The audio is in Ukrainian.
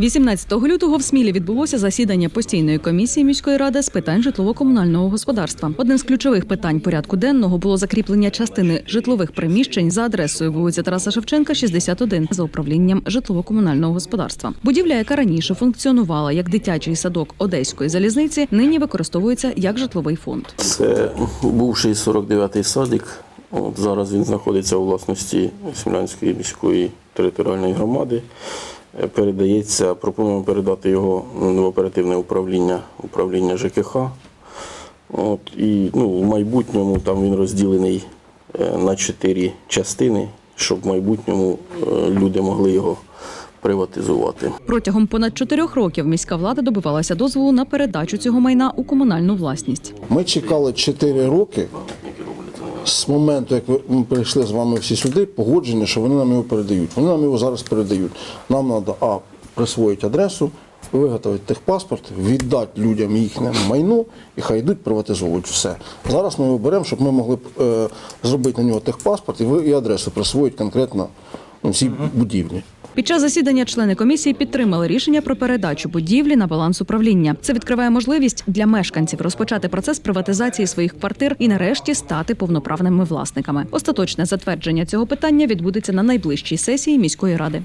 18 лютого в Смілі відбулося засідання постійної комісії міської ради з питань житлово-комунального господарства. Одним з ключових питань порядку денного було закріплення частини житлових приміщень за адресою вулиця Тараса Шевченка, 61, за управлінням житлово-комунального господарства. Будівля, яка раніше функціонувала як дитячий садок одеської залізниці, нині використовується як житловий фонд. Це бувший 49-й садик. От зараз він знаходиться у власності Смілянської міської територіальної громади. Е, Передається, пропонуємо передати його в оперативне управління управління ЖКХ. От, і ну, в майбутньому там він розділений е, на чотири частини, щоб в майбутньому е, люди могли його приватизувати. Протягом понад чотирьох років міська влада добивалася дозволу на передачу цього майна у комунальну власність. Ми чекали 4 роки з моменту, як ми прийшли з вами всі сюди, погодження, що вони нам його передають. Вони нам його зараз передають. Нам треба а присвоїти адресу, виготовити техпаспорт, віддати людям їхнє майно і хай йдуть приватизовують все. Зараз ми його беремо, щоб ми могли е, зробити на нього техпаспорт і, ви- і адресу присвоїти конкретно ну, всій будівлі. Під час засідання члени комісії підтримали рішення про передачу будівлі на баланс управління. Це відкриває можливість для мешканців розпочати процес приватизації своїх квартир і нарешті стати повноправними власниками. Остаточне затвердження цього питання відбудеться на найближчій сесії міської ради.